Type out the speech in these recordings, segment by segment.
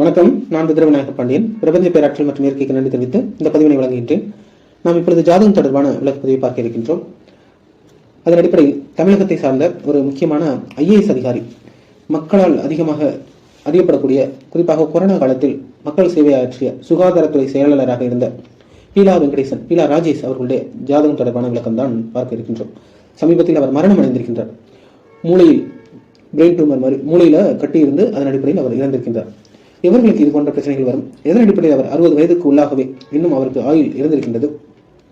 வணக்கம். நான் ருத்ரவிநாயக பாண்டியன். பிரபஞ்ச பேராற்றல் மற்றும் இயற்கைக்கு நன்றி தெரிவித்து இந்த பதிவினை வழங்குகின்றேன். நாம் இப்பொழுது ஜாதகம் தொடர்பான விளக்கப்பதிவை பார்க்க இருக்கின்றோம். அதன் அடிப்படையில் தமிழகத்தை சார்ந்த ஒரு முக்கியமான ஐஏஎஸ் அதிகாரி மக்களால் அதிகமாக அறியப்படக்கூடிய குறிப்பாக கொரோனா காலத்தில் மக்கள் சேவை ஆற்றிய சுகாதாரத்துறை செயலாளராக இருந்த பீலா வெங்கடேசன் பீலா ராஜேஷ் அவர்களுடைய ஜாதகம் தொடர்பான விளக்கம் தான் பார்க்க இருக்கின்றோம். சமீபத்தில் அவர் மரணம் அடைந்திருக்கின்றார். மூளையில் பிரெயின் டியூமர் மாதிரி மூளையில கட்டியிருந்து அதன் அடிப்படையில் அவர் இறந்திருக்கின்றார். இவர்களுக்கு இது போன்ற பிரச்சனைகள் வரும்? எதன் அடிப்படையில் அவர் அறுபது வயதுக்கு உள்ளாகவே இன்னும் அவருக்கு ஆயுள் இருந்திருக்கின்றது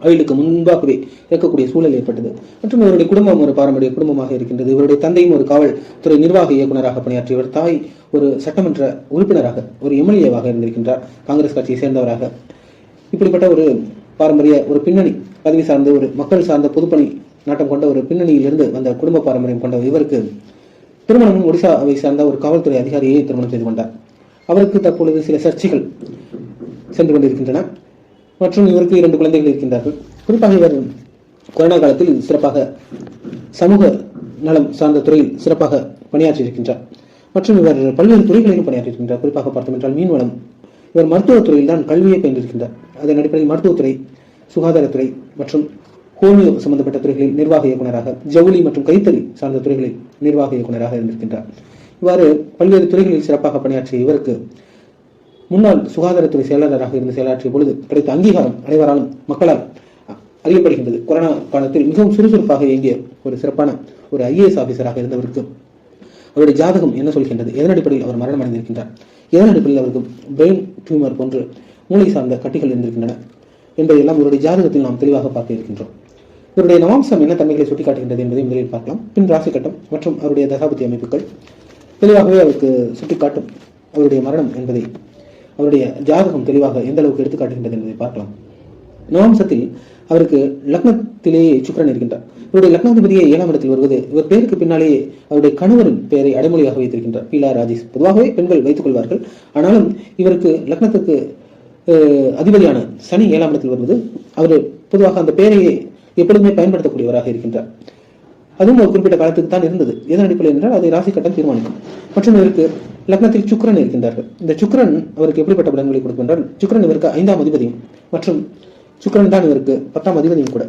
ஆயுளுக்கு முன்பாகவே இறக்கக்கூடிய சூழல் ஏற்பட்டது. மற்றும் இவருடைய குடும்பம் ஒரு பாரம்பரிய குடும்பமாக இருக்கின்றது. இவருடைய தந்தையும் ஒரு காவல்துறை நிர்வாக இயக்குநராக பணியாற்றியவர் தாய் ஒரு சட்டமன்ற உறுப்பினராக ஒரு எம்எல்ஏவாக இருந்திருக்கின்றார். காங்கிரஸ் கட்சியை சேர்ந்தவராக. இப்படிப்பட்ட ஒரு பாரம்பரிய ஒரு பின்னணி பதவி சார்ந்த ஒரு மக்கள் சார்ந்த பொதுப்பணி நாட்டம் கொண்ட ஒரு பின்னணியிலிருந்து வந்த குடும்ப பாரம்பரியம் கொண்ட இவருக்கு திருமணமும் ஒடிசாவை சார்ந்த ஒரு காவல்துறை அதிகாரியை திருமணம் செய்து கொண்டார். அவருக்கு தற்பொழுது சில சர்ச்சைகள் சென்று கொண்டிருக்கின்றன. மற்றும் இவருக்கு இரண்டு குழந்தைகள் இருக்கின்றார்கள். குறிப்பாக இவர் கொரோனா காலத்தில் சிறப்பாக சமூக நலம் சார்ந்த துறையில் சிறப்பாக பணியாற்றியிருக்கின்றார். மற்றும் இவர் பல்வேறு துறைகளிலும் பணியாற்றியிருக்கின்றார். குறிப்பாக பார்த்தோம் என்றால் மீன்வளம் இவர் மருத்துவத்துறையில் தான் கல்வியை பயின்றிருக்கின்றார். அதன் அடிப்படையில் மருத்துவத்துறை சுகாதாரத்துறை மற்றும் ஹோமியோ சம்பந்தப்பட்ட துறைகளில் நிர்வாக இயக்குநராக ஜவுளி மற்றும் கைத்தறி சார்ந்த துறைகளில் நிர்வாக இயக்குநராக இருந்திருக்கின்றார். இவ்வாறு பல்வேறு துறைகளில் சிறப்பாக பணியாற்றிய இவருக்கு முன்னாள் சுகாதாரத்துறை செயலாளராக இருந்து செயலாற்றிய பொழுது கிடைத்த அங்கீகாரம் அனைவராலும் மக்களால் அறியப்படுகின்றது. கொரோனா காலத்தில் மிகவும் சுறுசுறுப்பாக இயங்கிய ஒரு சிறப்பான ஒரு ஐஏஎஸ் ஆபீசராக இருந்தவருக்கு அவருடைய ஜாதகம் என்ன சொல்கின்றது? எதன் அடிப்படையில் அவர் மரணம் அடைந்திருக்கின்றார்? எதன் அடிப்படையில் அவருக்கு பிரெயின் டியூமர் போன்று மூளை சார்ந்த கட்டிகள் இருந்திருக்கின்றன என்பதையெல்லாம் இவருடைய ஜாதகத்தில் நாம் தெளிவாக பார்க்க இருக்கின்றோம். இவருடைய நவாம்சம் என்ன தன்மைகளை சுட்டிக்காட்டுகின்றது என்பதை முதலில் பார்க்கலாம். பின் ராசி கட்டம் மற்றும் அவருடைய தசாபதி அமைப்புகள். தெளிவாகவே அவருக்கு சுட்டிக்காட்டும் அவருடைய மரணம் என்பதை அவருடைய ஜாதகம் தெளிவாக எந்த அளவுக்கு எடுத்துக்காட்டுகின்றது என்பதை பார்க்கலாம். நவம்சத்தில் அவருக்கு லக்னத்திலேயே சுக்கிரன் இருக்கின்றார். இவருடைய லக்னாதிபதியை ஏழாம் இடத்தில் வருவது இவர் பேருக்கு பின்னாலேயே அவருடைய கணவரின் பெயரை அடைமொழியாக வைத்திருக்கின்றார். பீலா ராஜேஷ். பொதுவாகவே பெண்கள் வைத்துக் கொள்வார்கள். ஆனாலும் இவருக்கு லக்னத்துக்கு அஹ், அதிபதியான சனி ஏழாம் இடத்தில் வருவது அவர் பொதுவாக அந்த பெயரையே எப்பொழுதுமே பயன்படுத்தக்கூடியவராக இருக்கின்றார். அதுவும் ஒரு குறிப்பிட்ட காலத்துக்கு தான் இருந்தது. எதன் அடிப்படையில் என்றால் அதை ராசி கட்டம் தீர்மானிக்கும். மற்றும் இவருக்கு லக்னத்தில் சுக்கிரன் இருக்கின்றார்கள். இந்த சுக்கிரன் அவருக்கு எப்படிப்பட்ட பலன்களை கொடுக்கின்றால் சுக்கரன் இவருக்கு ஐந்தாம் அதிபதியும் மற்றும் சுக்கிரன் தான் இவருக்கு பத்தாம் அதிபதியும் கூட.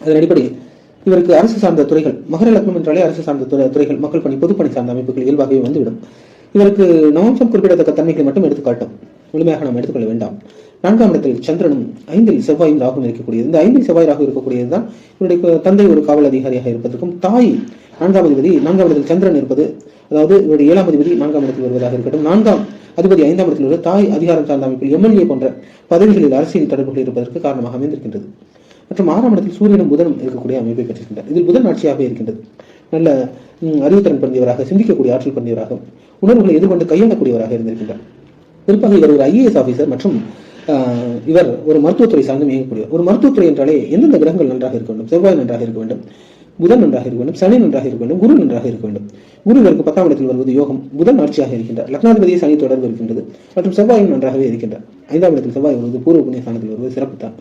அதன் அடிப்படையில் இவருக்கு அரசு சார்ந்த துறைகள் மகர லக்னம் என்றாலே அரசு சார்ந்த துறை- துறைகள் மக்கள் பணி பொதுப்பணி சார்ந்த அமைப்புகள் இயல்பாகவே வந்துவிடும். இவருக்கு நவம்சம் குறிப்பிடத்தக்க தன்மைகளை மட்டும் எடுத்துக்காட்டும். முழுமையாக நாம் எடுத்துக்கொள்ள வேண்டாம். நான்காம் இடத்தில் சந்திரனும் ஐந்தில் செவ்வாயும் ராகும் இருக்கக்கூடியது. இந்த ஐந்தில் செவ்வாய் ராகு இருக்கக்கூடியதுதான் இவருடைய தந்தை ஒரு காவல் அதிகாரியாக இருப்பதற்கும் தாய் நான்காம் அதிபதி நான்காம் இடத்தில் சந்திரன் இருப்பது அதாவது இவருடைய ஏழாம் அதிபதி நான்காம் இடத்தில் வருவதாக இருக்கட்டும். நான்காம் அதிபதி ஐந்தாம் இடத்தில் உள்ள தாய் அதிகாரம் சார்ந்த அமைப்பில் எம்எல்ஏ போன்ற பதவிகளில் அரசியல் தொடர்புகள் இருப்பதற்கு காரணமாக அமைந்திருக்கின்றது. மற்றும் ஆறாம் இடத்தில் சூரியனும் புதனும் இருக்கக்கூடிய அமைப்பை பெற்றிருக்கின்றார். இதில் புதன் ஆட்சியாக இருக்கின்றது. நல்ல அறிவுத்திறன் பண்ணியவராக சிந்திக்கக்கூடிய ஆற்றல் பொருந்தியவராக உணர்வுகளை எதிர்கொண்டு கையாளக்கூடியவராக இருந்திருக்கின்றார். குறிப்பாக இவர் ஒரு ஐஏஎஸ் ஆபீசர் மற்றும் இவர் ஒரு மருத்துவத்துறை சார்ந்தும் இயங்கக்கூடியவர் ஒரு மருத்துவத்துறை என்றாலே எந்தெந்த கிரகங்கள் நன்றாக இருக்க வேண்டும்? செவ்வாய் நன்றாக இருக்க வேண்டும். புதன் நன்றாக இருக்க வேண்டும். சனி நன்றாக இருக்க வேண்டும். குரு நன்றாக இருக்க வேண்டும். குரு இவருக்கு பத்தாம் இடத்தில் வருவது யோகம். புதன் ஆட்சியாக இருக்கின்றார். லக்னாதிபதியை சனி தொடர்பு இருக்கின்றது. மற்றும் செவ்வாயும் நன்றாகவே இருக்கின்றார். ஐந்தாம் இடத்தில் செவ்வாய் வருவது பூர்வ புண்ணிய ஸ்தானத்தில் வருவது சிறப்பு தான்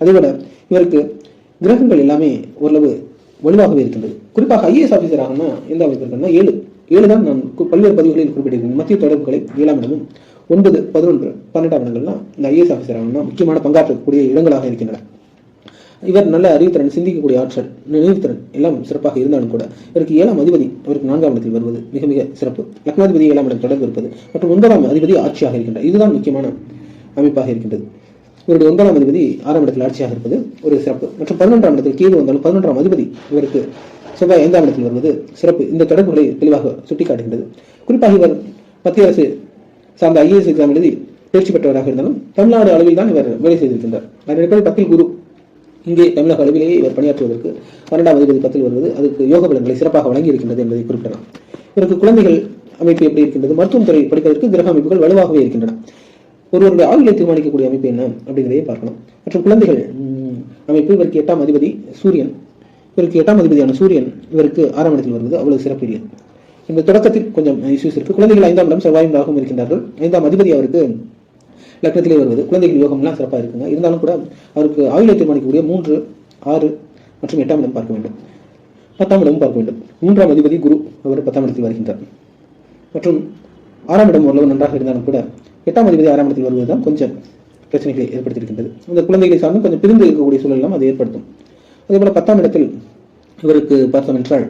அதேபோல இவருக்கு கிரகங்கள் எல்லாமே ஓரளவு வலுவாகவே இருக்கின்றது. குறிப்பாக ஐஏஎஸ் ஆஃபீஸர் ஆகணும்னா எந்த அமைப்பு இருக்குன்னா ஏழு. ஏழு தான் நான் பல்வேறு பதிவுகளில் குறிப்பிட்டிருக்கேன். மத்திய தொடர்புகளை ஏழாம் இடமும் ஒன்பது பதினொன்று பன்னெண்டாம் இடங்கள்லாம் இந்த ஐஏஎஸ் ஆஃபீஸர் ஆகணும்னா முக்கியமான பங்காற்றக்கூடிய இடங்களாக இருக்கின்றன. இவர் நல்ல அறிவுத்திறன் சிந்திக்கக்கூடிய ஆற்றல் நினைவுத்திறன் எல்லாம் சிறப்பாக இருந்தாலும் கூட இவருக்கு ஏழாம் அதிபதி இவருக்கு நான்காம் இடத்தில் வருவது மிக மிக சிறப்பு. லக்னாதிபதி ஏழாம் இடம் தொடர்பு இருப்பது மற்றும் ஒன்பதாம் அதிபதி ஆட்சியாக இருக்கின்றது இதுதான் முக்கியமான அமைப்பாக இருக்கின்றது. இவருடைய ஒன்பதாம் அதிபதி ஆறாம் இடத்தில் ஆட்சியாக இருப்பது ஒரு சிறப்பு. மற்றும் பதினொன்றாம் இடத்தில் கீழ் வந்தாலும் பதினொன்றாம் அதிபதி இவருக்கு செவ்வாய் ஐந்தாம் இடத்தில் வருவது சிறப்பு. இந்த தொடர்புகளை தெளிவாக சுட்டிக்காட்டுகின்றது. குறிப்பாக இவர் மத்திய அரசு சார்ந்த ஐஏஎஸ் எக்ஸாம் எழுதி தேர்ச்சி பெற்றவராக இருந்தாலும் தமிழ்நாடு அளவில் தான் இவர் வேலை செய்திருக்கின்றார். அதன் அடிப்படையில் பத்தில் குரு. இங்கே தமிழக அளவிலேயே இவர் பணியாற்றுவதற்கு பன்னெண்டாம் அதிபதி பத்தில் வருவது அதுக்கு யோக பலன்களை சிறப்பாக வழங்கி இருக்கின்றது என்பதை குறிப்பிடலாம். இவருக்கு குழந்தைகள் அமைப்பு எப்படி இருக்கின்றது மருத்துவம் துறை படிப்பதற்கு கிரக அமைப்புகள் வலுவாகவே இருக்கின்றன. ஒருவருடைய ஆயுளை தீர்மானிக்கக்கூடிய அமைப்பு என்ன அப்படிங்கிறதையே பார்க்கலாம் மற்றும் குழந்தைகள் அமைப்பு இவருக்கு எட்டாம் அதிபதி சூரியன். இவருக்கு எட்டாம் அதிபதியான சூரியன் இவருக்கு ஆறாம் இடத்தில் வருவது அவ்வளவு சிறப்பு இல்லை. இந்த தொடக்கத்தில் கொஞ்சம் இஷ்யூஸ் இருக்கு. குழந்தைகள் ஐந்தாம் இடம் செவ்வாயும் ராகும் இருக்கின்றார்கள். ஐந்தாம் அதிபதி அவருக்கு லக்னத்திலே வருவது. குழந்தைகள் யோகம்லாம் சிறப்பாக இருக்குங்க. இருந்தாலும் கூட அவருக்கு ஆயுளை தீர்மானிக்கக்கூடிய மூன்று ஆறு மற்றும் எட்டாம் இடம் பார்க்க வேண்டும். பத்தாம் இடமும் பார்க்க வேண்டும். மூன்றாம் அதிபதி குரு அவர் பத்தாம் இடத்தில் வருகின்றார். மற்றும் ஆறாம் இடம் ஓரளவு நன்றாக இருந்தாலும் கூட எட்டாம் அதிபதி ஆறாம் இடத்தில் வருவதுதான் கொஞ்சம் பிரச்சனைகளை ஏற்படுத்தியிருக்கின்றது. இந்த குழந்தைகளை சார்ந்து கொஞ்சம் பிரிந்து இருக்கக்கூடிய சூழலாம் அது ஏற்படுத்தும். அதே போல பத்தாம் இடத்தில் இவருக்கு பார்த்தோம் என்றால்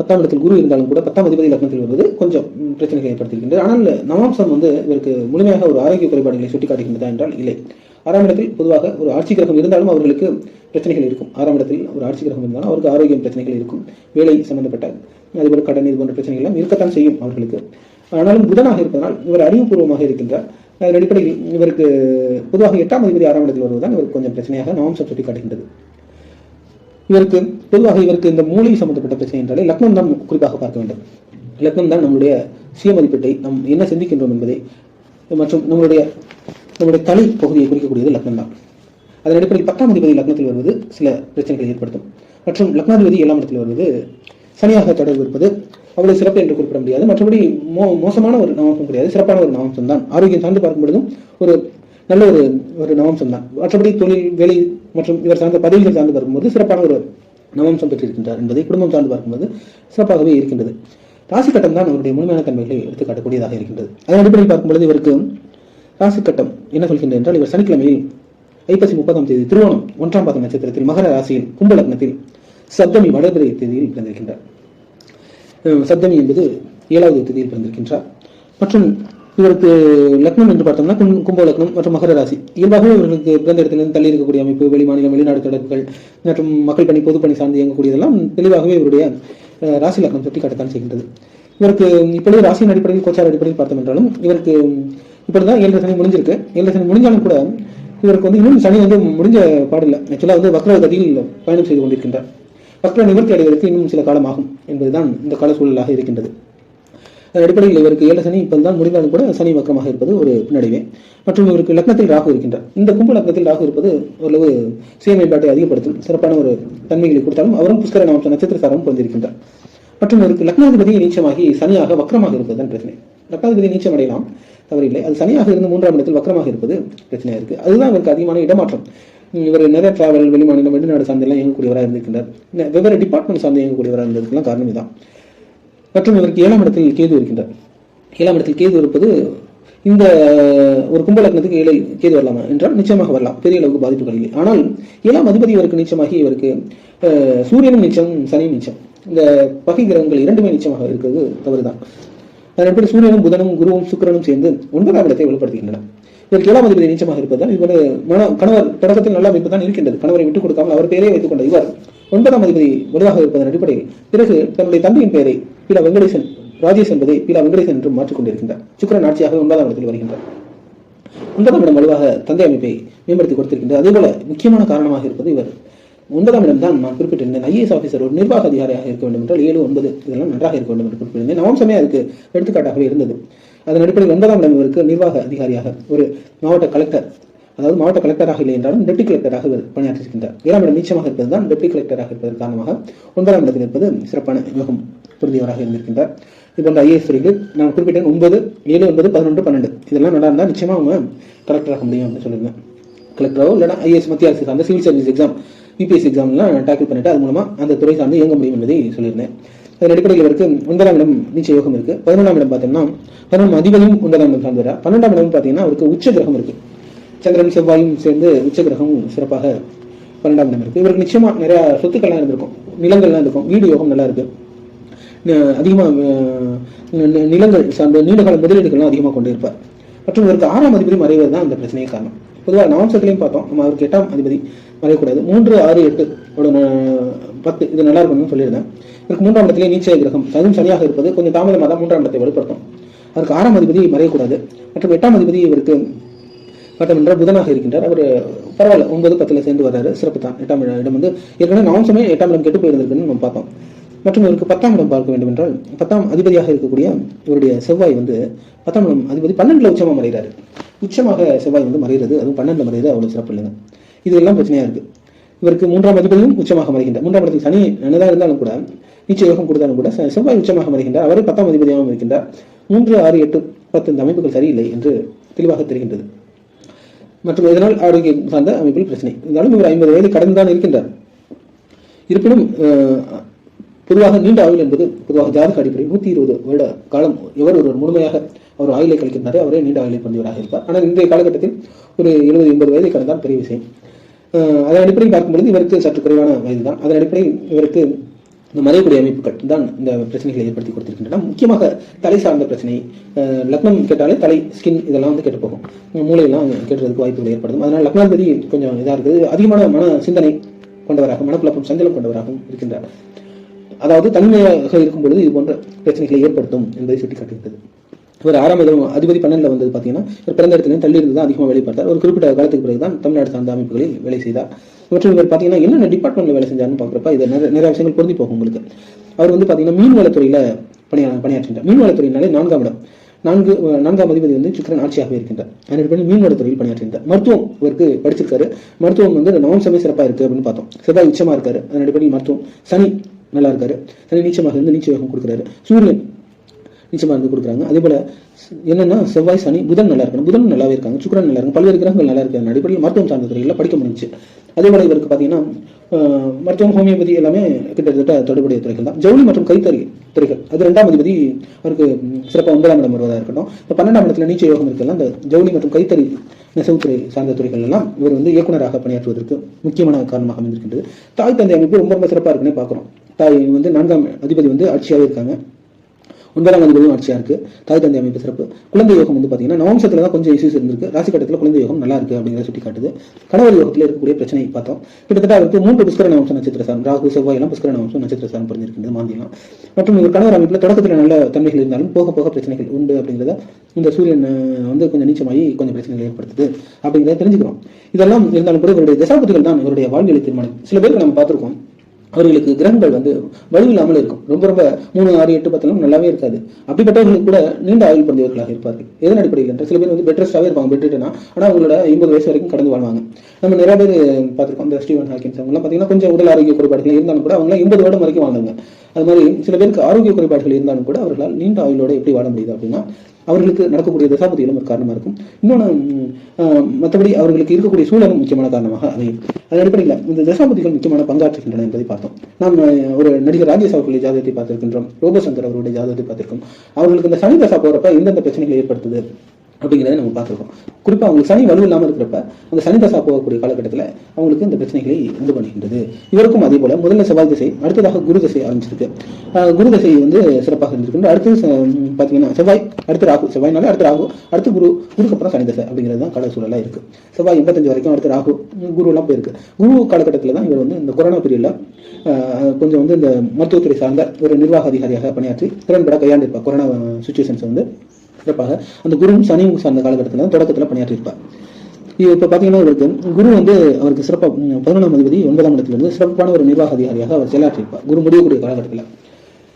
பத்தாம் இடத்தில் குரு இருந்தாலும் கூட பத்தாம் அதிபதி லக்னத்தில் வருவது கொஞ்சம் பிரச்சனைகளை ஏற்படுத்தியிருக்கின்றது. ஆனால் நவாம்சம் வந்து இவருக்கு முழுமையாக ஒரு ஆரோக்கிய குறைபாடுகளை சுட்டிக்காட்டுகின்றதா என்றால் இல்லை. ஆறாம் இடத்தில் பொதுவாக ஒரு ஆட்சி கிரகம் இருந்தாலும் அவர்களுக்கு பிரச்சனைகள் இருக்கும். ஆறாம் இடத்தில் ஒரு ஆட்சி கிரகம் இருந்தாலும் அவருக்கு ஆரோக்கியம் பிரச்சனைகள் இருக்கும். வேலை சம்பந்தப்பட்ட அதுபோல் கடன் இது போன்ற பிரச்சனைகள் எல்லாம் இருக்கத்தான் செய்யும் அவர்களுக்கு. ஆனாலும் புதனாக இருப்பதனால் இவர் அறிவுபூர்வமாக இருக்கின்றார். அதன் அடிப்படையில் இவருக்கு பொதுவாக எட்டாம் அதிபதி ஆறாம் இடத்தில் வருவதுதான் இவருக்கு கொஞ்சம் பிரச்சனையாக நவாம்சம் சுட்டிக்காட்டுகின்றது. இவருக்கு பொதுவாக இவருக்கு இந்த மூளை சம்பந்தப்பட்ட பிரச்சனை என்றாலே லக்னம் தான் குறிப்பாக பார்க்க வேண்டும். லக்னம் தான் நம்முடைய சுய மதிப்பீட்டை நாம் என்ன சிந்திக்கின்றோம் என்பதை மற்றும் நம்மளுடைய நம்முடைய தலை பகுதியை குறிக்கக்கூடியது லக்னம் தான். அதன் அடிப்படையில் பத்தாம் அதிபதி லக்னத்தில் வருவது சில பிரச்சனைகளை ஏற்படுத்தும். மற்றும் லக்னாதிபதி ஏழாம் இடத்தில் வருவது சனியாக தொடர்பு இருப்பது அவ்வளவு சிறப்பு என்று குறிப்பிட முடியாது. மற்றபடி மோ மோசமான ஒரு நவம்சம் கிடையாது. சிறப்பான ஒரு நவம்சம் தான். ஆரோக்கியம் சார்ந்து பார்க்கும்பொழுதும் ஒரு நல்ல ஒரு ஒரு நவம்சம் தான். மற்றபடி தொழில் வேலை மற்றும் இவர் சார்ந்த பதவிகள் சார்ந்து பார்க்கும்போது சிறப்பான ஒரு நவம்சம் பெற்றிருக்கின்றார் என்பதை குடும்பம் சார்ந்து பார்க்கும்போது சிறப்பாகவே இருக்கின்றது. ராசி கட்டம் தான் அவருடைய முழுமையான தன்மைகளை எடுத்துக்காட்டக்கூடியதாக இருக்கின்றது. அதன் அடிப்படையில் பார்க்கும்பொழுது இவருக்கு ராசி கட்டம் என்ன சொல்கின்றது என்றால் இவர் சனிக்கிழமையில் ஐப்பசி முப்பதாம் தேதி திருவோணம் ஒன்றாம் பாதம் நட்சத்திரத்தில் மகர ராசியில் கும்ப லக்னத்தில் சப்தமி வடபிரை தேதியில் பிறந்திருக்கின்றார். சப்தமி என்பது ஏழாவது தேதியில் பிறந்திருக்கின்றார். மற்றும் இவருக்கு லக்னம் என்று பார்த்தோம்னா கும்- கும்ப லக்னம் மற்றும் மகர ராசி. இயல்பாகவே இவர்களுக்கு பிறந்த இடத்திலிருந்து தள்ளி இருக்கக்கூடிய அமைப்பு வெளிமாநிலம் வெளிநாடு தொடர்புகள் மற்றும் மக்கள் பணி பொதுப்பணி சார்ந்து இயங்கக்கூடியதெல்லாம் தெளிவாகவே இவருடைய ராசி லக்னம் சுட்டி காட்டத்தான் செய்கின்றது. இவருக்கு இப்பொழுது ராசியின் அடிப்படையில் கோச்சார அடிப்படையில் பார்த்தோம் என்றாலும் இவருக்கு தான் ஏழு சனி முடிஞ்சிருக்கு. ஏழு சனி முடிஞ்சாலும் கூட இவருக்கு வந்து இன்னும் சனி வந்து முடிஞ்ச பாடில்லை. ஆக்சுவலாக வந்து வக்ர கதியில் பயணம் செய்து கொண்டிருக்கின்றார். வக்ர நிவர்த்தி அடைவதற்கு இன்னும் சில காலம் ஆகும் என்பதுதான் இந்த கால சூழலாக இருக்கின்றது. அடிப்படையில் இவருக்கு ஏழு சனி இப்போதான் முடிந்தாலும் கூட சனி வக்கரமாக இருப்பது ஒரு பின்னடைவே. மற்றும் இவருக்கு லக்னத்தில் ராகு இருக்கின்றார். இந்த கும்ப லக்னத்தில் ராகு இருப்பது ஓரளவு சுய மேம்பாட்டை அதிகப்படுத்தும் சிறப்பான ஒரு தன்மைகளை கொடுத்தாலும் அவரும் புஷ்கர நாம நட்சத்திர சாரம் பொருந்திருக்கின்றார் மற்றும் இவருக்கு லக்னாதிபதி நீச்சமாகி சனியாக வக்கரமாக இருப்பதுதான் பிரச்சனை. லக்னாதிபதி நீச்சம் அடையலாம் தவறில்லை. அது சனியாக இருந்து மூன்றாம் இடத்தில் வக்கரமாக இருப்பது பிரச்சனையாக இருக்குது அதுதான் இவருக்கு அதிகமான இடமாற்றம். இவர் நிறைய டிராவல் வெளிமாநிலம் வெளிநாடு சார்ந்தெல்லாம் இயங்கக்கூடியவராக இருந்திருக்கின்றார். வெவ்வேறு டிபார்ட்மெண்ட் சார்ந்து இயங்கக்கூடியவராக இருந்ததுக்கெல்லாம் காரணம் இதான் மற்றும் இவருக்கு ஏழாம் இடத்தில் கேது இருக்கின்றார். ஏழாம் இடத்தில் கேது இருப்பது இந்த ஒரு கும்பலக்னத்துக்கு ஏழை கேது வரலாமா? என்றால் நிச்சயமாக வரலாம். பெரிய அளவுக்கு பாதிப்புகள் இல்லை. ஆனால் ஏழாம் அதிபதி இவருக்கு நிச்சயமாகி இவருக்கு சூரியனும் நிச்சயம் சனியும் நிச்சயம். இந்த பகை கிரகங்கள் இரண்டுமே நிச்சயமாக இருக்கிறது தவறுதான். அதன் அடிப்படையில் சூரியனும் புதனும் குருவும் சுக்கிரனும் சேர்ந்து ஒன்பதாம் இடத்தை வெளிப்படுத்துகின்றன இதற்கு ஏழாம் அதிபதி நிச்சயமாக இருப்பதால் இவர் மன கணவர் தொடக்கத்தில் நல்ல அமைப்பு தான் இருக்கின்றது. கணவரை விட்டுக் கொடுக்காமல் அவர் பெயரே வைத்துக் கொண்ட இவர் ஒன்பதாம் அதிபதி வலுவாக இருப்பதன் அடிப்படையில் பிறகு தன்னுடைய தந்தையின் பெயரை பீலா வெங்கடேசன் ராஜேஷ் என்பதை பீலா வெங்கடேசன் என்று மாற்றிக்கொண்டிருக்கின்றார். சுக்கரன் ஆட்சியாக ஒன்பதாம் இடத்தில் வருகின்றார். ஒன்பதாம் இடம் வலுவாக தந்தை அமைப்பை மேம்படுத்தி கொடுத்திருக்கின்றது அதேபோல முக்கியமான காரணமாக இருப்பது இவர். ஒன்பதாம் இடம் தான் நான் குறிப்பிட்டிருந்தேன். ஐஏஎஸ் ஆஃபீஸர் ஒரு நிர்வாக அதிகாரியாக இருக்க வேண்டும் என்றால் ஏழு ஒன்பது இதெல்லாம் நன்றாக இருக்க வேண்டும் என்று குறிப்பிட்டிருந்தேன். நவம்சமே அதுக்கு எடுத்துக்காட்டாகவே இருந்தது. அதன் அடிப்படையில் ஒன்பதாம் இடம் இவருக்கு நிர்வாக அதிகாரியாக ஒரு மாவட்ட கலெக்டர் அதாவது மாவட்ட கலெக்டராக இல்லை என்றாலும் டெப்டி கலெக்டராக இவர் பணியாற்றிருக்கின்றார் ஏழாம் இடம் நீச்சமாக இருப்பது தான் டெப்டி கலெக்டராக இருப்பதன் காரணமாக ஒன்பதாம் இடத்தில் இருப்பது சிறப்பான யோகம் புரிந்தவராக இருந்திருக்கின்றார். இது போன்ற ஐஏஎஸ் துறைகள் நான் குறிப்பிட்டேன் ஒன்பது ஏழு ஒன்பது பதினொன்று பன்னெண்டு இதெல்லாம் நல்லா இருந்தால் நிச்சயமாக அவங்க கலெக்டராக முடியும் அப்படின்னு சொல்லியிருந்தேன். கலெக்டராகவோ இல்லைனா ஐஏஎஸ் மத்திய அரசு சார்ந்த சிவில் சர்வீஸ் எக்ஸாம் யூபிஎஸ்சி எக்ஸாம்லாம் டேக்கிள் பண்ணிட்டு அது மூலமாக அந்த துறை சார்ந்து இயங்க முடியும் என்பதை சொல்லியிருந்தேன். அதன் அடிப்படையில் இவருக்கு ஒன்பதாம் இடம் நீச்ச யோகம் இருக்கு. பதினொன்றாம் இடம் பார்த்தோம்னா பதினொன்று அதிபதியும் ஒன்பதாம் இடம் சார்ந்து வரா பன்னெண்டாம் இடம் பார்த்தீங்கன்னா அவருக்கு உச்ச கிரகம் இருக்கு. சந்திரன் செவ்வாயும் சேர்ந்து உச்ச சிறப்பாக பன்னெண்டாம் இடம் இருக்கு. இவருக்கு நிச்சயமா நிறைய சொத்துக்கள்லாம் இருந்திருக்கும். நிலங்கள்லாம் இருக்கும். வீடு யோகம் நல்லா இருக்கு. அதிகமாக அதிகமா நிலங்கள் சார்ந்த நீண்டகால முதலீடுகள்லாம் அதிகமாக கொண்டு இருப்பார் மற்றும் இவருக்கு ஆறாம் அதிபதி மறைவது தான் அந்த பிரச்சனையே காரணம். பொதுவாக நவம்சத்துலையும் பார்த்தோம். நம்ம அவருக்கு எட்டாம் அதிபதி மறையக்கூடாது. மூன்று ஆறு எட்டு ஓட பத்து இது நல்லா இருக்கும்னு சொல்லியிருந்தேன். இவருக்கு மூன்றாம் இடத்துல நீச்சய கிரகம். அதுவும் சரியாக இருப்பது. கொஞ்சம் தாமதமாக தான் மூன்றாம் இடத்தை வெளிப்படுத்தும் அவருக்கு ஆறாம் அதிபதி மறையக்கூடாது. மற்றும் எட்டாம் அதிபதி இவருக்கு பார்த்தோம் புதனாக இருக்கின்றார். அவர் பரவாயில்ல ஒன்பது பத்துல சேர்ந்து வர்றாரு. சிறப்பு தான். எட்டாம் இடம் வந்து ஏற்கனவே நவம்சமே எட்டாம் இடம் கெட்டு போயிருந்திருக்குன்னு நம்ம பார்த்தோம் மற்றும் இவருக்கு பத்தாம் இடம் பார்க்க வேண்டும் என்றால் பத்தாம் அதிபதியாக இருக்கக்கூடிய இவருடைய செவ்வாய் வந்து பத்தாம் இடம் அதிபதி பன்னெண்டுல உச்சமாக மறைகிறாரு. உச்சமாக செவ்வாய் வந்து மறைகிறது. அதுவும் பன்னெண்டுல மறைகிறது அவ்வளவு சிறப்பு இல்லைங்க. இது எல்லாம் பிரச்சனையா இருக்கு. இவருக்கு மூன்றாம் அதிபதியும் உச்சமாக மறைகின்றார். மூன்றாம் இடத்தில் சனி என்னதான் இருந்தாலும் கூட நீச்ச யோகம் கொடுத்தாலும் கூட செவ்வாய் உச்சமாக மறைகின்றார். அவரே பத்தாம் அதிபதியாகவும் இருக்கின்றார். மூன்று ஆறு எட்டு பத்து இந்த அமைப்புகள் சரியில்லை என்று தெளிவாக தெரிகின்றது. மற்றும் இதனால் ஆரோக்கியம் சார்ந்த அமைப்பில் பிரச்சனை? இருந்தாலும் இவர் ஐம்பது வயது கடந்துதான் இருக்கின்றார். இருப்பினும் பொதுவாக நீண்ட ஆயுள் என்பது பொதுவாக ஜாதக அடிப்படை நூற்றி இருபது வருட காலம் எவர் ஒருவர் முழுமையாக அவர் ஆயுளை கழிக்கின்றாரோ அவரே நீண்ட ஆயுளை கொண்டவராக இருப்பார். ஆனால் இன்றைய காலகட்டத்தில் ஒரு எழுபது எண்பது வயதை கடந்தால் பெரிய விஷயம். அதன் அடிப்படையில் பார்க்கும்பொழுது இவருக்கு சற்று குறைவான வயது தான் அதன் அடிப்படையில் இவருக்கு இந்த மறைக்கூடிய அமைப்புகள் தான் இந்த பிரச்சனைகளை ஏற்படுத்தி கொடுத்திருக்கின்றன. முக்கியமாக தலை சார்ந்த பிரச்சனை லக்னம் கேட்டாலே தலை ஸ்கின் இதெல்லாம் வந்து கேட்டு போகும் மூளையெல்லாம் கேட்டுறதுக்கு வாய்ப்புகள் ஏற்படும் அதனால் லக்னாதிபதி கொஞ்சம் இதாக இருக்குது. அதிகமான மன சிந்தனை கொண்டவராகவும் மனக்குழப்பம் சஞ்சலம் கொண்டவராகவும் இருக்கின்றார். அதாவது தனிமையாக இருக்கும் பொழுது இது போன்ற பிரச்சனைகளை ஏற்படுத்தும் என்பதை சுட்டிக்காட்டுகிறது இவர் ஆறாம் அதிபதி பன்னெண்டில் வந்தது பார்த்தீங்கன்னா இவர் பிறந்த இடத்துல தள்ளி இருந்து தான் அதிகமாக வேலை பார்த்தார் ஒரு குறிப்பிட்ட காலத்துக்கு பிறகு தான் தமிழ்நாடு சார்ந்த அமைப்புகளில் வேலை செய்தார். மற்றும் இவர் பார்த்தீங்கன்னா என்னென்ன டிபார்ட்மெண்ட்ல வேலை செஞ்சார்னு பார்க்குறப்ப இது நிறைய நிறைய விஷயங்கள் பொருந்தி போகும் உங்களுக்கு. அவர் வந்து பார்த்தீங்கன்னா மீன்வளத்துறையில் பணியா பணியாற்றினார் மீன்வளத்துறையினாலே நான்காம் இடம். நான்கு நான்காம் அதிபதி வந்து சுக்கிரன் ஆட்சியாக இருக்கின்றார். அதன் மீன்வளத்துறையில் பணியாற்றினார் மருத்துவம் இவருக்கு படிச்சிருக்காரு. மருத்துவம் வந்து நவம்சமே சிறப்பாக இருக்கு அப்படின்னு பார்த்தோம். செவ்வாய் உச்சமாக இருக்காரு. அதன் அடிப்படையில் மருத்துவம். சனி நல்லா இருக்காரு. சனி நீச்சமாக இருந்து நீச்ச யோகம் கொடுக்குறாரு. சூரியன் நிச்சயமாக இருந்து கொடுக்குறாங்க. அதே போல் என்னென்னா செவ்வாய் சனி புதன் நல்லா இருக்கணும். புதன் நல்லாவே இருக்காங்க. சுக்கரன் நல்லா இருக்கும் பல்வேறு கிரகங்கள் நல்லா இருக்கு அடிப்படையில் மருத்துவம் சார்ந்த துறைகளில் படிக்க முடிஞ்சுச்சு. அதே போல் இவருக்கு பார்த்தீங்கன்னா மருத்துவம் ஹோமியோபதி எல்லாமே கிட்டத்தட்ட தொடர்புடைய துறைகள் தான். ஜவுளி மற்றும் கைத்தறி துறைகள். அது ரெண்டாம் அதிபதி அவருக்கு சிறப்பாக ஒன்பதாம் இடம் வருவதாக இருக்கட்டும். இப்போ பன்னெண்டாம் இடத்துல நீச்ச யோகம் இருக்கலாம் அந்த ஜவுளி மற்றும் கைத்தறி நெசவுத்துறை சார்ந்த துறைகள் எல்லாம் இவர் வந்து இயக்குனராக பணியாற்றுவதற்கு முக்கியமான காரணமாக அமைந்திருக்கின்றது. தாய் தந்தை அமைப்பு ரொம்ப ரொம்ப சிறப்பாக இருக்குன்னே பார்க்குறோம் தாய் வந்து நான்காம் அதிபதி வந்து ஆட்சியாகவே இருக்காங்க. ஒன்பதாம் அதிபதியும் ஆட்சியா இருக்கு. தாய் தந்தை அமைப்பு சிறப்பு. குழந்தை யோகம் வந்து பாத்தீங்கன்னா நவம்சத்துல தான் கொஞ்சம் இஷ்யூஸ் இருந்திருக்கு. ராசி கட்டத்தில் குழந்தை யோகம் நல்லா இருக்கு அப்படிங்கிறத சுட்டி காட்டுது கணவர் யோகத்தில் இருக்கக்கூடிய பிரச்சனையை பார்த்தோம். கிட்டத்தட்ட அவருக்கு மூன்று புஷ்கர நவம்ச நட்சத்திர சாரம் ராகு செவ்வாய் எல்லாம் புஷ்கர நவம்ச நட்சத்திர சாரம் புரிஞ்சிருக்கின்றது மாந்தியெல்லாம் மற்றும் இவர் கணவர் அமைப்பில் தொடக்கத்தில் நல்ல தன்மைகள் இருந்தாலும் போக போக பிரச்சனைகள் உண்டு அப்படிங்கிறத இந்த சூரியன் வந்து கொஞ்சம் நீச்சமாகி கொஞ்சம் பிரச்சனைகள் ஏற்படுத்துது அப்படிங்கிறத தெரிஞ்சுக்கிறோம். இதெல்லாம் இருந்தாலும் கூட இவருடைய தசாபதிகள் தான் இவருடைய வாழ்வியலை தீர்மானம். சில பேருக்கு நம்ம பார்த்திருக்கோம். அவர்களுக்கு கிரகங்கள் வந்து வலுவில்லாமல் இருக்கும். ரொம்ப ரொம்ப மூணு ஆறு எட்டு பத்தெல்லாம் நல்லாவே இருக்காது. அப்படிப்பட்டவர்களுக்கு கூட நீண்ட ஆயுள் பிறந்தவர்களாக இருப்பார்கள். எதன் அடிப்படையில் என்ற சில பேர் வந்து பெட்ரெஸ்டாகவே இருப்பாங்க. பெட்ரிட்டனா ஆனால் அவங்களோட ஐம்பது வயசு வரைக்கும் கடந்து வாழ்வாங்க. நம்ம நிறைய பேர் பார்த்துருக்கோம். இந்த ஸ்டீவன் ஹாக்கின்ஸ் அவங்கலாம் பார்த்தீங்கன்னா கொஞ்சம் உடல் ஆரோக்கிய குறைபாடுகள் இருந்தாலும் கூட அவங்களாம் எண்பது வருடம் வரைக்கும் வாழ்ந்தாங்க அது மாதிரி சில பேருக்கு ஆரோக்கிய குறைபாடுகள் இருந்தாலும் கூட அவர்களால் நீண்ட ஆயுளோட எப்படி வாழ முடியுது அப்படின்னா அவர்களுக்கு நடக்கக்கூடிய தசாபதிகளும் ஒரு காரணமாக இருக்கும். இன்னொன்று மற்றபடி அவர்களுக்கு இருக்கக்கூடிய சூழலும் முக்கியமான காரணமாக அமையும். அதன் அடிப்படையில் இந்த தசாபதிகள் முக்கியமான பங்காற்றுகின்றன என்பதை பார்த்தோம். நாம் ஒரு நடிகர் ராஜேஷ் அவர்களுடைய ஜாதகத்தை பார்த்திருக்கின்றோம். ரோபசங்கர் அவருடைய ஜாதகத்தை பார்த்திருக்கோம். அவர்களுக்கு இந்த சனி தசா போறப்ப எந்தெந்த பிரச்சனைகளை ஏற்படுத்துது? அப்படிங்கிறத நம்ம பார்த்துருக்கோம். குறிப்பாக அவங்களுக்கு சனி வலு இல்லாமல் இருக்கிறப்ப அந்த சனி தசா போகக்கூடிய காலகட்டத்தில் அவங்களுக்கு இந்த பிரச்சனைகளை உண்டு பண்ணுகின்றது. இவருக்கும் அதே போல முதல்ல செவ்வாய் திசை அடுத்ததாக குரு திசை ஆரம்பிச்சிருக்கு. குரு திசை வந்து சிறப்பாக இருந்திருக்கு அடுத்து பார்த்தீங்கன்னா செவ்வாய் அடுத்து ராகு செவ்வாய்னாலே அடுத்து ராகு அடுத்து குரு குருக்கு அப்புறம் சனி தசை அப்படிங்கிறது தான் கால சூழலாக இருக்கு. செவ்வாய் எண்பத்தஞ்சு வரைக்கும் அடுத்து ராகு குருலாம் குரு எல்லாம் போயிருக்கு. குரு காலகட்டத்தில் தான் இவர் வந்து இந்த கொரோனா பீரியடில் கொஞ்சம் வந்து இந்த மருத்துவத்துறை சார்ந்த ஒரு நிர்வாக அதிகாரியாக பணியாற்றி திறன்பட கையாண்டிருப்பார். கொரோனா சுச்சுவேஷன்ஸ் வந்து. சிறப்பாக அந்த குருவும் சனி சார்ந்த காலகட்டத்தில் தொடக்கத்தில் பணியாற்றியிருப்பார். இப்போ பார்த்தீங்கன்னா இவருக்கு குரு வந்து அவருக்கு சிறப்பாக பதினொன்றாம் அதிபதி ஒன்பதாம் இடத்திலிருந்து சிறப்பான ஒரு நிர்வாக அதிகாரியாக அவர் செயலாற்றியிருப்பார் குரு முடியக்கூடிய காலகட்டத்தில்.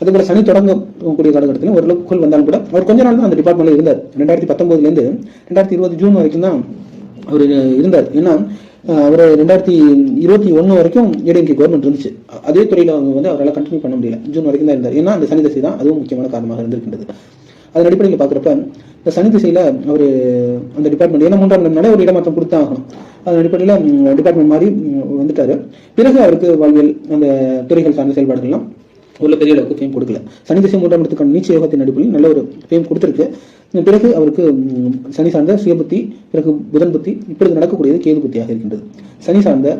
அதே போல சனி தொடங்கக்கூடிய காலகட்டத்தில் ஓரளவுக்கு புகழ் வந்தாலும் கூட அவர் கொஞ்ச நாள் தான் அந்த டிபார்ட்மெண்ட்ல இருந்தார். ரெண்டாயிரத்தி பத்தொன்பதுலேருந்து ரெண்டாயிரத்தி இருபது ஜூன் வரைக்கும் தான் அவர் இருந்தார். ஏன்னா அவர் ரெண்டாயிரத்தி இருபத்தி ஒன்று வரைக்கும் ஏடிஎம்கே கவர்மெண்ட் இருந்துச்சு. அதே துறையில் அவங்க வந்து அவரால் கண்டினியூ பண்ண முடியல. ஜூன் வரைக்கும் தான் இருந்தார். ஏன்னா அந்த சனி தசை தான் அதுவும் முக்கியமான காரணமாக இருந்திருக்கின்றது. அதன் அடிப்படையில் பார்க்குறப்ப இந்த சனி திசையில் அவர் அந்த டிபார்ட்மெண்ட் ஏன்னா மூன்றாம் இடம்னால ஒரு இடமாற்றம் கொடுத்தா ஆகணும் அதன் அடிப்படையில் டிபார்ட்மெண்ட் மாதிரி ம், வந்துட்டாரு. பிறகு அவருக்கு வாழ்வியல் அந்த துறைகள் சார்ந்த செயல்பாடுகள்லாம் உள்ள பெரிய அளவுக்கு ஃபேம் கொடுக்கல. சனி திசை மூன்றாம் இடத்துக்கான நீச்ச யோகத்தின் அடிப்படையில் நல்ல ஒரு ஃபேம் கொடுத்துருக்கு. பிறகு அவருக்கு சனி சார்ந்த சுயபுத்தி பிறகு புதன் புத்தி இப்பொழுது நடக்கக்கூடியது கேது புத்தியாக இருக்கின்றது. சனி சார்ந்த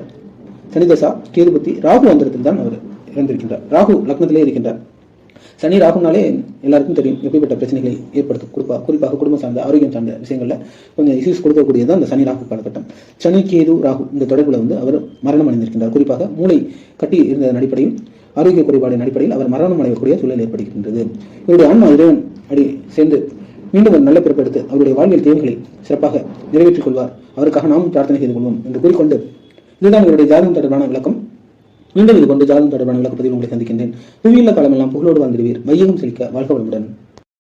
சனி தசா கேது புத்தி ராகு அந்தரத்தில் தான் அவர் இறந்திருக்கின்றார். ராகு லக்னத்திலே இருக்கின்றார். சனி ராகுனாலே எல்லாருக்கும் தெரியும் எப்படிப்பட்ட பிரச்சனைகளை ஏற்படுத்தும் குறிப்பாக குறிப்பாக குடும்பம் சார்ந்த ஆரோக்கியம் சார்ந்த விஷயங்களில் கொஞ்சம் இஷ்யூஸ் கொடுக்கக்கூடியது அந்த சனி ராகு காலகட்டம். சனி கேது ராகு இந்த தொடர்பில் வந்து அவர் மரணம் அடைந்திருக்கின்றார். குறிப்பாக மூளை கட்டி இருந்ததன் அடிப்படையில் ஆரோக்கிய குறைபாடின் அடிப்படையில் அவர் மரணம் அடையக்கூடிய சூழல் ஏற்படுகின்றது. இவருடைய ஆன்மா இறைவன் அடி சேர்ந்து மீண்டும் ஒரு நல்ல பிறப்பெடுத்து அவருடைய வாழ்வியல் தேவைகளை சிறப்பாக நிறைவேற்றிக் கொள்வார். அவருக்காக நாமும் பிரார்த்தனை செய்து கொள்வோம் என்று கூறிக்கொண்டு இதுதான் இவருடைய ஜாதகம் தொடர்பான விளக்கம். மீண்டும் இது கொண்டு ஜாதகம் தொடர்பான விளக்கப்பதிவு உங்களை சந்திக்கின்றேன். புவியுள்ள காலமெல்லாம் புகழோடு வாழ்ந்திடுவீர். மையகம் செழிக்க வாழ்க வளமுடன்.